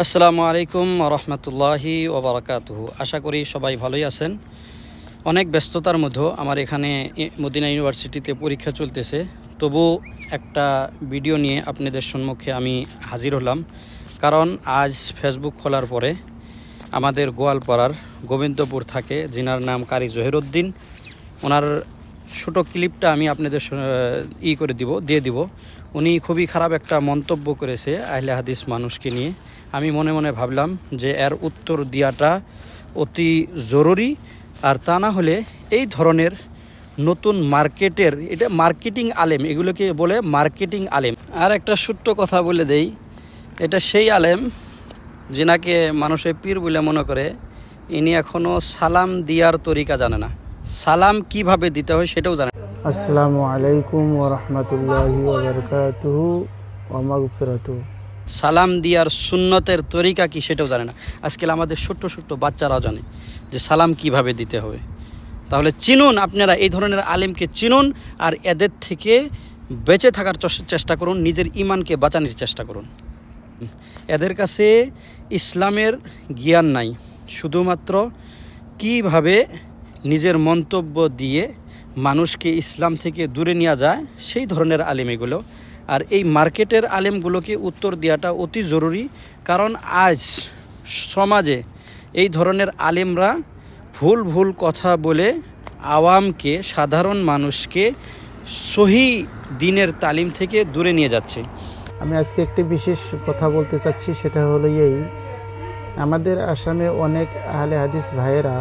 আসসালামু আলাইকুম রহমতুল্লাহি ওবরাকাতুহু। আশা করি সবাই ভালোই আছেন। অনেক ব্যস্ততার মধ্যে আমার এখানে মদিনা ইউনিভার্সিটিতে পরীক্ষা চলতেছে। তবু একটা ভিডিও নিয়ে আপনাদের সম্মুখে আমি হাজির হলাম। কারণ আজ ফেসবুক খোলার পরে আমাদের গোয়ালপাড়ার গোবিন্দপুর থাকে যিনার নাম কারি জহিরুদ্দিন। ওনার ছোটো ক্লিপটা আমি আপনাদের ই করে দিব, দিয়ে দিব। উনি খুবই খারাপ একটা মন্তব্য করেছে আহলে হাদিস মানুষকে নিয়ে। আমি মনে মনে ভাবলাম যে এর উত্তর দেওয়াটা অতি জরুরি। আর তা না হলে এই ধরনের নতুন মার্কেটের, এটা মার্কেটিং আলেম, এগুলোকে বলে মার্কেটিং আলেম। আর একটা ছোট্ট কথা বলে দেই, এটা সেই আলেম যিনাকে মানুষের পীর বলে মনে করে, ইনি এখনও সালাম দিয়ার তরিকা জানে না। সালাম কীভাবে দিতে হয় সেটাও জানে। আসসালামু আলাইকুম ওয়া রাহমাতুল্লাহি ওয়া বারাকাতুহু ওয়া মাগফিরাতুহু। সালাম দিয়ার সুন্নতের তরিকা কি সেটাও জানে না। আজকাল আমাদের ছোট্ট ছোট্ট বাচ্চারাও জানে যে সালাম কীভাবে দিতে হবে। তাহলে চিনুন, আপনারা এই ধরনের আলেমকে চিনুন আর এদের থেকে বেঁচে থাকার চেষ্টা করুন, নিজের ইমানকে বাঁচানোর চেষ্টা করুন। এদের কাছে ইসলামের জ্ঞান নাই। শুধুমাত্র কীভাবে নিজের মন্তব্য দিয়ে মানুষকে ইসলাম থেকে দূরে নেওয়া যায়, সেই ধরনের আলেম এগুলো আর এই মার্কেটের আলেমগুলোকে উত্তর দেওয়াটা অতি জরুরি, কারণ আজ সমাজে এই ধরনের আলেমরা ভুল ভুল কথা বলে আওয়ামকে, সাধারণ মানুষকে সহি দিনের তালিম থেকে দূরে নিয়ে যাচ্ছে। আমি আজকে একটি বিশেষ কথা বলতে চাচ্ছি, সেটা হলো এই, আমাদের আসামে অনেক আহলে হাদিস ভাইয়েরা,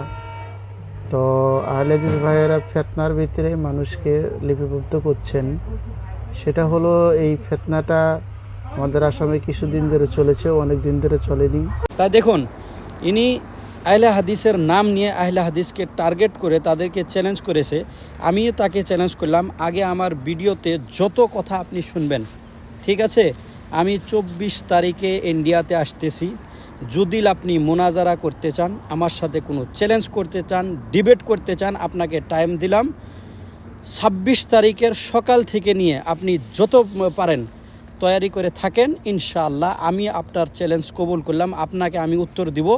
তো আহলে হাদিস ভাইয়েরা ফেতনার ভিতরে মানুষকে লিপিবদ্ধ করছেন। সেটা হলো এই ফেতনাটা আমাদের আসামে কিছুদিন ধরে চলেছে, অনেক দিন ধরে চলেনি। তাই দেখুন, ইনি আহলে হাদিসের নাম নিয়ে আহলে হাদিসকে টার্গেট করে তাদেরকে চ্যালেঞ্জ করেছে। আমি তাকে চ্যালেঞ্জ করলাম। আগে আমার ভিডিওতে যত কথা আপনি শুনবেন, ঠিক আছে? আমি চব্বিশ তারিখে ইন্ডিয়াতে আসতেছি। যদি আপনি মোনাজারা করতে চান, আমার সাথে কোনো চ্যালেঞ্জ করতে চান ডিবেট করতে চান, আপনাকে টাইম দিলাম। ছাব্বিশ তারিখের সকাল থেকে নিয়ে আপনি যত পারেন তৈরি করে থাকেন, ইনশাআল্লাহ। আমি আপনার চ্যালেঞ্জ কবুল করলাম। আপনাকে আমি উত্তর দিব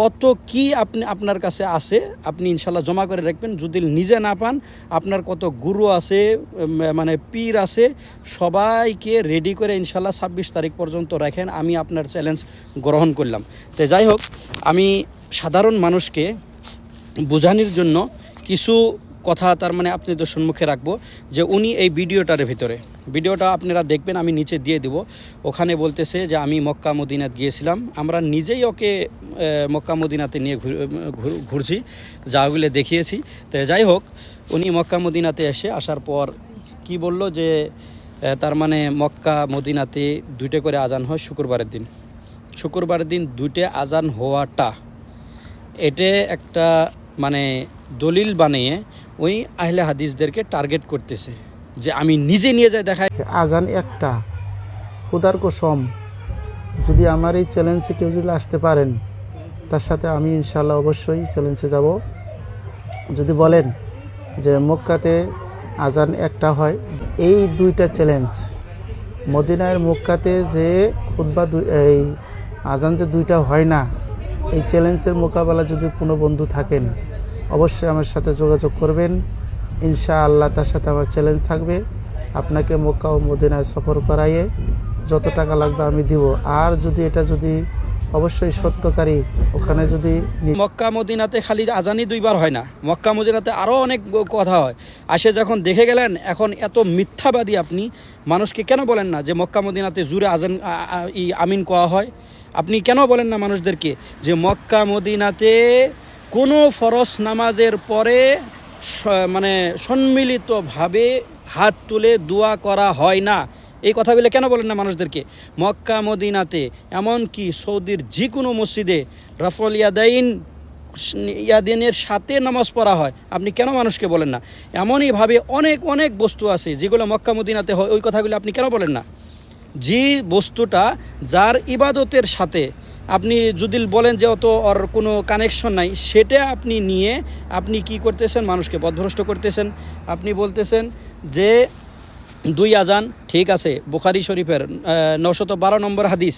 কত কি আপনি, আপনার কাছে আছে। আপনি ইনশাল্লাহ জমা করে রাখবেন। যদি নিজে না পান, আপনার কত গুরু আছে মানে পীর আছে, সবাইকে রেডি করে ইনশাল্লাহ ছাব্বিশ তারিখ পর্যন্ত রাখেন। আমি আপনার চ্যালেঞ্জ গ্রহণ করলাম। তো যাই হোক, আমি সাধারণ মানুষকে বোঝানোর জন্য কিছু কথা তার মানে আপনাদের সম্মুখে রাখব যে উনি এই ভিডিওটার ভিতরে। ভিডিওটা আপনারা দেখবেন, আমি নিচে দিয়ে দিব। ওখানে বলতেছে যে আমি মক্কা মদিনাত গিয়েছিলাম। আমরা নিজেই ওকে মক্কা মদিনাতে নিয়ে ঘুর- ঘুর- ঘুরছি যাগুলো দেখিয়েছি। তো যাই হোক, উনি মক্কা মদিনাতে এসে আসার পর কি বলল যে তার মানে মক্কা মদিনাতে দুইটা করে আজান হয় শুক্রবারের দিন। শুক্রবারের দিন দুইটা আজান হওয়াটা, এটা একটা মানে দলিল বানিয়ে ওই আহলে হাদিসদেরকে টার্গেট করতেছে যে আমি নিজে নিয়ে যাই দেখাই। আজান একটা, খুদার কসম, যদি আমার এই চ্যালেঞ্জে কেউ যদি আসতে পারেন, তার সাথে আমি ইনশাল্লাহ অবশ্যই চ্যালেঞ্জে যাব। যদি বলেন যে মক্কাতে আজান একটা হয়, এই দুইটা চ্যালেঞ্জ মদিনার মক্কাতে যে খুদ্া এই আজান যে দুইটা হয় না, এই চ্যালেঞ্জের মোকাবেলা যদি কোনো বন্ধু থাকেন অবশ্যই আমার সাথে যোগাযোগ করবেন। ইনশাআল্লাহ তার সাথে আমার চ্যালেঞ্জ থাকবে। আপনাকে মক্কা ও মদিনায় সফর করাইয়ে যত টাকা লাগবে আমি দিব। আর যদি এটা যদি অবশ্যই সত্যকারী, ওখানে যদি মক্কা মদিনাতে খালি আজানই দুইবার হয় না। মক্কা মদিনাতে আরও অনেক কথা হয়। আসে যখন দেখে গেলেন, এখন এত মিথ্যাবাদী আপনি, মানুষকে কেন বলেন না যে মক্কা মদিনাতে জুড়ে আজান ই আমিন কোয়া হয়? আপনি কেন বলেন না মানুষদেরকে যে মক্কা মদিনাতে কোনো ফরস নামাজের পরে মানে সম্মিলিতভাবে হাত তুলে দোয়া করা হয় না। এই কথাগুলো কেন বলেন না মানুষদেরকে? মক্কা, মদিনাতে, এমনকি সৌদির যে কোনো মসজিদে রফল ইয়াদাইন, ইয়াদিনের সাথে নামাজ পড়া হয়। আপনি কেন মানুষকে বলেন না? এমনইভাবে অনেক অনেক বস্তু আছে যেগুলো মক্কা, মদিনাতে হয়। ওই কথাগুলো আপনি কেন বলেন না? যে বস্তুটা যার ইবাদতের সাথে আপনি যদি বলেন যে অত ওর কোনো কানেকশন নাই, সেটা আপনি নিয়ে আপনি কি করতেছেন? মানুষকে পথভ্রষ্ট করতেছেন। আপনি বলতেছেন যে, দুই আজান, ঠিক আছে, বুখারি শরীফের নশত বারো নম্বর হাদিস,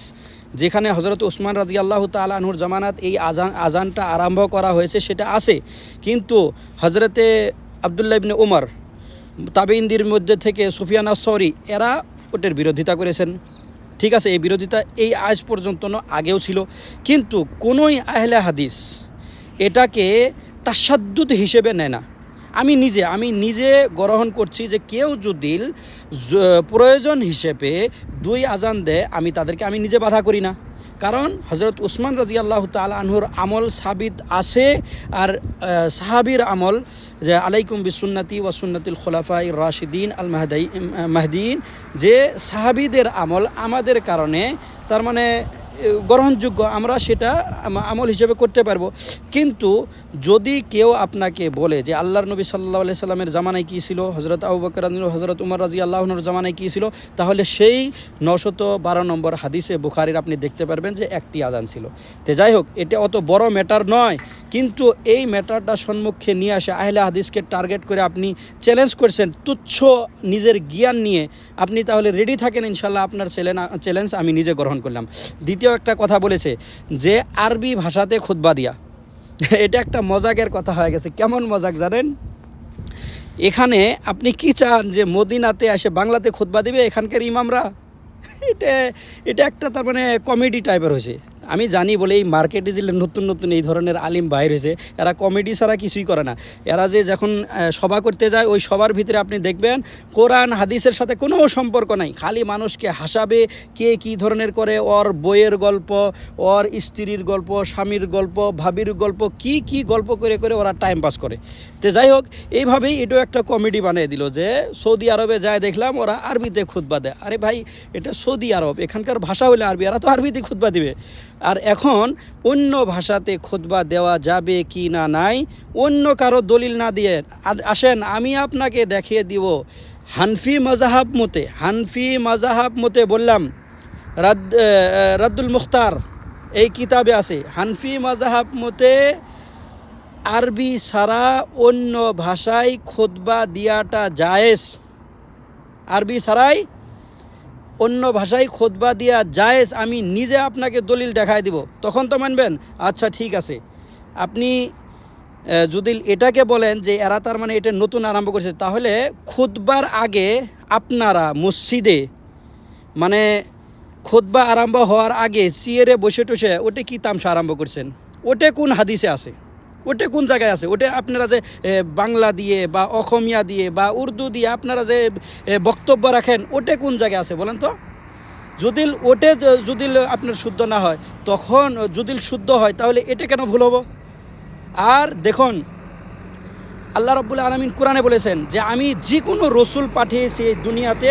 যেখানে হজরত উসমান রাজি আল্লাহ তালাহুর জামানাত এই আজান, আজানটা আরম্ভ করা হয়েছে, সেটা আছে। কিন্তু হজরতে আবদুল্লাহ ইবনে উমর তাবেইনদের মধ্যে থেকে সুফিয়ানা সরি এরা ওটার বিরোধিতা করেছেন। ঠিক আছে, এই বিরোধিতা এই আজ পর্যন্ত আগেও ছিল। কিন্তু কোনোই আহলে হাদিস এটাকে তাসাদ্দুত হিসেবে নেয় না। আমি নিজে আমি নিজে গ্রহণ করছি যে কেউ যদি প্রয়োজন হিসেবে দুই আজান দেয়, আমি তাদেরকে, আমি নিজে বাধা করি না। কারণ হজরত উসমান রাজি আল্লাহ তাল আনহুর আমল সাবিত আছে আর সাহাবির আমল যে আলাইকুম বিসুন্নতি ওয়াসুন্নতিল খোলাফাই রাশিদিন আল মাহদাই মাহদিন, যে সাহাবিদের আমল আমাদের কারণে, তার মানে গ্রহণযোগ্য, আমরা সেটা আম- আমল হিসেবে করতে পারব। কিন্তু যদি কেউ আপনাকে বলে যে আল্লাহর নবী সাল্লাহ আলি সাল্লামের জামানায় কী ছিল হজরত আবু বকর হজরত উমর রাজি আল্লাহনুর জামানায় কী ছিল, তাহলে সেই নশত বারো নম্বর হাদিসে বুখারির আপনি দেখতে পারবেন যে একটি আজান ছিল। তো যাই হোক, এটা অত বড় ম্যাটার নয়, কিন্তু এই ম্যাটারটা সম্মুখে নিয়ে আসে আহলে হাদিসকে টার্গেট করে আপনি চ্যালেঞ্জ করছেন, তুচ্ছ নিজের জ্ঞান নিয়ে। আপনি তাহলে রেডি থাকেন ইনশাল্লাহ আপনার চ্যালেঞ্জ আমি নিজে গ্রহণ করলাম। দ্বিতীয় একটা কথা বলেছে যে আরবি ভাষাতে খুতবা দিয়া। এটা একটা মজাকের কথা হয়ে গেছে। কেমন মজাক জানেন? এখানে আপনি কি চান যে মদিনাতে আসে বাংলাতে খুতবা দিবে এখানকার ইমামরা? এটা এটা একটা তার মানে কমেডি টাইপের হয়েছে। আমি জানি বলে এই মার্কেটে যে নতুন নতুন এই ধরনের আলিম বাইর হয়েছে, এরা কমেডি ছাড়া কিছুই করে না। এরা যে যখন সভা করতে যায়, ওই সবার ভিতরে আপনি দেখবেন কোরআন, হাদিসের সাথে কোনো সম্পর্ক নাই। খালি মানুষকে হাসাবে কে কী ধরনের করে, ওর বইয়ের গল্প, ওর স্ত্রীর গল্প, স্বামীর গল্প, ভাবির গল্প, কি কি গল্প করে করে ওরা টাইম পাস করে। তো যাই হোক, এইভাবেই এটাও একটা কমেডি বানিয়ে দিল যে সৌদি আরবে যায় দেখলাম, ওরা আরবিতে খুতবা দেয়। আরে ভাই, এটা সৌদি আরব, এখানকার ভাষা হলে আরবি, এরা তো আরবিতে খুতবা দিবে। আর এখন অন্য ভাষাতে খুতবা দেওয়া যাবে কি না নাই, অন্য কারও দলিল না দিয়ে। আসেন, আমি আপনাকে দেখিয়ে দিব। হানফি মজাহাব মতে, হানফি মজাহাব মতে বললাম, রাদ রাদ্দুল মুখতার, এই কিতাবে আছে, হানফি মজাহাব মতে আরবি ছাড়া অন্য ভাষায় খুতবা দিয়াটা জায়েজ। আরবি ছাড়াই অন্য ভাষায় খোদবা দিয়া জায়েজ, আমি নিজে আপনাকে দলিল দেখায় দিব। তখন তো মানবেন? আচ্ছা ঠিক আছে। আপনি যদি এটাকে বলেন যে এরা তার মানে এটা নতুন আরম্ভ করেছে, তাহলে খুতবার আগে আপনারা মসজিদে মানে খুতবা আরম্ভ হওয়ার আগে সিয়ারে বসে টসে, ওটা কি তামসা আরম্ভ করছেন? ওটা কোন হাদিসে আছে? ওটা কোন জায়গায় আছে? ওটা আপনারা যে বাংলা দিয়ে বা অসমীয়া দিয়ে বা উর্দু দিয়ে আপনারা যে বক্তব্য রাখেন ওটা কোন জায়গায় আছে বলেন তো? যদি ওটে যদি আপনার শুদ্ধ না হয়, তখন যদি শুদ্ধ হয়, তাহলে এটা কেন ভুল হব? আর দেখুন, আল্লাহ রব্বুল আলমিন কোরআনে বলেছেন যে, আমি যে কোনো রসুল পাঠিয়েছি এই দুনিয়াতে,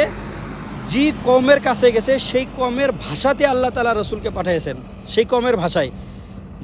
যে কমের কাছে গেছে, সেই কমের ভাষাতে আল্লাহ তালা রসুলকে পাঠিয়েছেন, সেই কমের ভাষায়।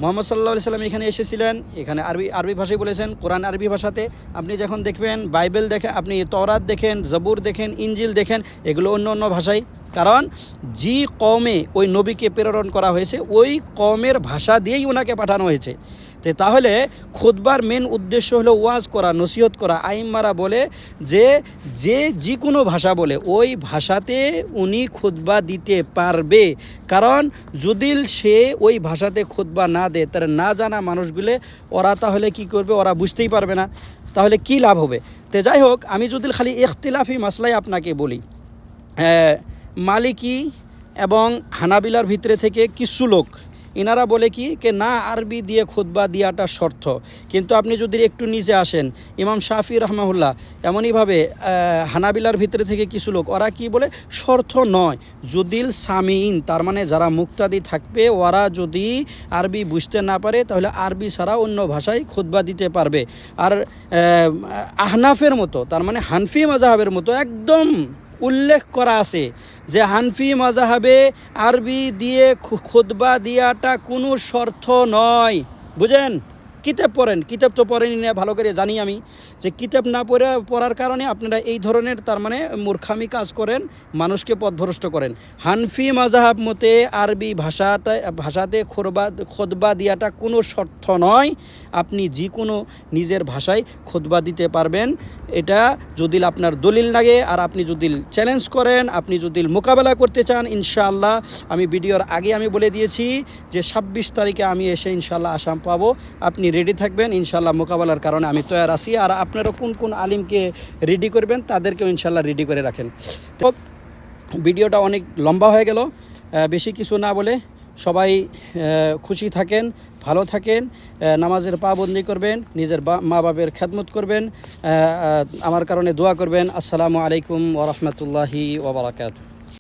মোহাম্মদ সাল্লাহ সাল্লাম এখানে এসেছিলেন। এখানে আরবি আরবি ভাষায় বলেছেন, কোরআন আরবি ভাষাতে। আপনি যখন দেখবেন, বাইবেল দেখেন আপনি তরাত দেখেন, জবুর দেখেন ইঞ্জিল দেখেন, এগুলো অন্য অন্য ভাষায়। কারণ যে কমে ওই নবীকে প্রেরণ করা হয়েছে ওই কমের ভাষা দিয়েই ওনাকে পাঠানো হয়েছে। তো তাহলে খুদবার মেন উদ্দেশ্য হলো ওয়াজ করা নসিহত করা। আইম্মারা বলে যে যে যে কোনো ভাষা বলে ওই ভাষাতে উনি খুতবা দিতে পারবে। কারণ যদি সে ওই ভাষাতে খুতবা না দেয় তার না জানা মানুষগুলো ওরা তাহলে কি করবে? ওরা বুঝতেই পারবে না। তাহলে কি লাভ হবে? তো যাই হোক আমি যদি খালি এখতিলাফি মাসলাই আপনাকে বলি আহ, মালিকি এবং হানাবিলার ভিতরে থেকে কিছু লোক। এনারা বলে কি কে না আরবি দিয়ে খুতবা দিয়াটা শর্ত। কিন্তু আপনি যদি একটু নিচে আসেন, ইমাম শাফি রহমাহুল্লাহ, এমনইভাবে হানাবিলার ভিতরে থেকে কিছু লোক, ওরা কি বলে? শর্ত নয়। যদিল সামিন তার মানে যারা মুক্তাদি থাকবে, ওরা যদি আরবি বুঝতে না পারে, তাহলে আরবি ছাড়া অন্য ভাষায় খুতবা দিতে পারবে। আর আহনাফের মতো, তার মানে হানফি মাজাহাবের মতো, একদম উল্লেখ করা আছে যে হানফি মজাহাবে আরবি দিয়ে খুদবা দিয়াটা কোনো শর্ত নয়। বুঝেন? কিতাব পড়েন, কিতাব তো পড়েনি না, ভালো করে জানি আমি, যে কিতাব না পড়ে, পড়ার কারণে আপনারা এই ধরনের তার মানে মূর্খামি কাজ করেন, মানুষকে পথভ্রষ্ট করেন। হানফি মাজাহাব মতে আরবি ভাষাটা ভাষাতে খোরবা খোদবা দেওয়াটা কোনো শর্ত নয়, আপনি যে কোনো নিজের ভাষায় খোদবা দিতে পারবেন। এটা যদি আপনার দলিল লাগে, আর আপনি যদি চ্যালেঞ্জ করেন, আপনি যদি মোকাবেলা করতে চান, ইনশাআল্লাহ আমি ভিডিওর আগে আমি বলে দিয়েছি যে ছাব্বিশ তারিখে আমি এসে ইনশাআল্লাহ আসাম পাবো। আপনি রেডি থাকবেন ইনশাল্লাহ মোকাবেলার কারণে আমি তৈরি আছি। আর আপনারা কোন কোন আলিমকে রেডি করবেন, তাদেরকেও ইনশাল্লাহ রেডি করে রাখেন। তো ভিডিওটা অনেক লম্বা হয়ে গেল। বেশি কিছু না বলে সবাই খুশি থাকেন, ভালো থাকেন নামাজের পাবন্দি করবেন, নিজের মা বাবের খেদমত করবেন আমার কারণে দোয়া করবেন। আসসালামু আলাইকুম ওরহমতুল্লাহি ওবরাকাতু